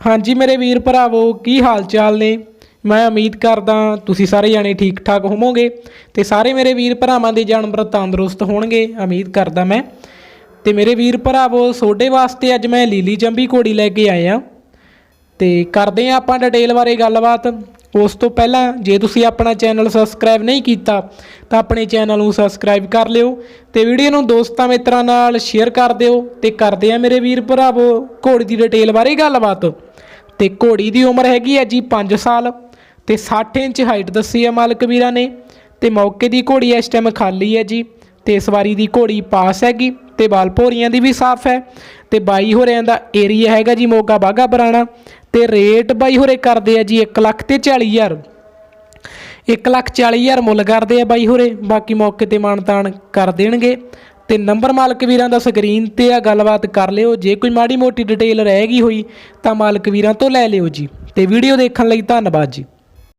ਹਾਂਜੀ ਮੇਰੇ ਵੀਰ ਭਰਾਵੋ, ਕੀ ਹਾਲ ਚਾਲ ਨੇ? ਮੈਂ ਉਮੀਦ ਕਰਦਾ ਤੁਸੀਂ ਸਾਰੇ ਜਾਣੇ ਠੀਕ ਠਾਕ ਹੋਵੋਗੇ ਤੇ ਸਾਰੇ ਮੇਰੇ ਵੀਰ ਭਰਾਵਾਂ ਦੇ ਜਾਨਵਰ ਤੰਦਰੁਸਤ ਹੋਣਗੇ, ਉਮੀਦ ਕਰਦਾ ਮੈਂ। ਤੇ ਮੇਰੇ ਵੀਰ ਭਰਾਵੋ, ਤੁਹਾਡੇ ਵਾਸਤੇ ਅੱਜ ਮੈਂ ਲੀਲੀ ਜੰਬੀ ਘੋੜੀ ਲੈ ਕੇ ਆਇਆ। ਤੇ ਕਰਦੇ ਹਾਂ ਆਪਾਂ ਡਿਟੇਲ ਬਾਰੇ ਗੱਲਬਾਤ। ਉਸ ਤੋਂ ਪਹਿਲਾਂ ਜੇ ਤੁਸੀਂ ਆਪਣਾ ਚੈਨਲ ਸਬਸਕ੍ਰਾਈਬ ਨਹੀਂ ਕੀਤਾ, ਤਾਂ ਆਪਣੇ ਚੈਨਲ ਨੂੰ ਸਬਸਕ੍ਰਾਈਬ ਕਰ ਲਿਓ ਤੇ ਵੀਡੀਓ ਨੂੰ ਦੋਸਤਾਂ ਮਿੱਤਰਾਂ ਨਾਲ ਸ਼ੇਅਰ ਕਰ ਦਿਓ ਤੇ ਕਰਦੇ ਆ ਮੇਰੇ ਵੀਰ ਭਰਾਵੋ, ਘੋੜੀ ਦੀ ਡਿਟੇਲ ਬਾਰੇ ਗੱਲਬਾਤ। ਤੇ ਘੋੜੀ ਦੀ ਉਮਰ ਹੈਗੀ ਹੈ ਜੀ 5 ਸਾਲ ਤੇ 60 ਇੰਚ ਹਾਈਟ ਦੱਸੀ ਹੈ ਮਾਲਕ ਵੀਰਾਂ ਨੇ ਤੇ ਮੌਕੇ ਦੀ ਘੋੜੀ ਇਸ ਟਾਈਮ ਖਾਲੀ ਹੈ ਜੀ ਤੇ ਸਵਾਰੀ ਦੀ ਘੋੜੀ ਪਾਸ ਹੈਗੀ ਤੇ ਬਾਲ ਭੋਰੀਆਂ ਦੀ ਵੀ ਸਾਫ਼ ਹੈ ਤੇ ਬਾਈ ਹੋਰਿਆਂ ਦਾ ਏਰੀਆ ਹੈਗਾ ਜੀ ਮੋਗਾ ਬਾਗਾ ਬਰਾਣਾ ਤੇ ਰੇਟ ਬਾਈ ਹੋਰੇ ਕਰਦੇ ਆ ਜੀ 1 ਲੱਖ ਤੇ 40 ਹਜ਼ਾਰ। 1 ਲੱਖ 40 ਹਜ਼ਾਰ ਮੁੱਲ ਕਰਦੇ ਆ ਬਾਈ ਹੋਰੇ, ਬਾਕੀ ਮੌਕੇ ਤੇ ਮਾਨਤਾਨ ਕਰ ਦੇਣਗੇ। ਤੇ ਨੰਬਰ ਮਾਲਕ ਵੀਰਾਂ ਦਾ ਸਕਰੀਨ ਤੇ ਆ ਗੱਲਬਾਤ ਕਰ ਲਿਓ। ਜੇ ਕੋਈ ਮਾੜੀ ਮੋਟੀ ਡਿਟੇਲ ਰਹਿ ਗਈ ਹੋਈ, ਤਾਂ ਮਾਲਕ ਵੀਰਾਂ ਤੋਂ ਲੈ ਲਿਓ ਜੀ। ਤੇ ਵੀਡੀਓ ਦੇਖਣ ਲਈ ਧੰਨਵਾਦ ਜੀ।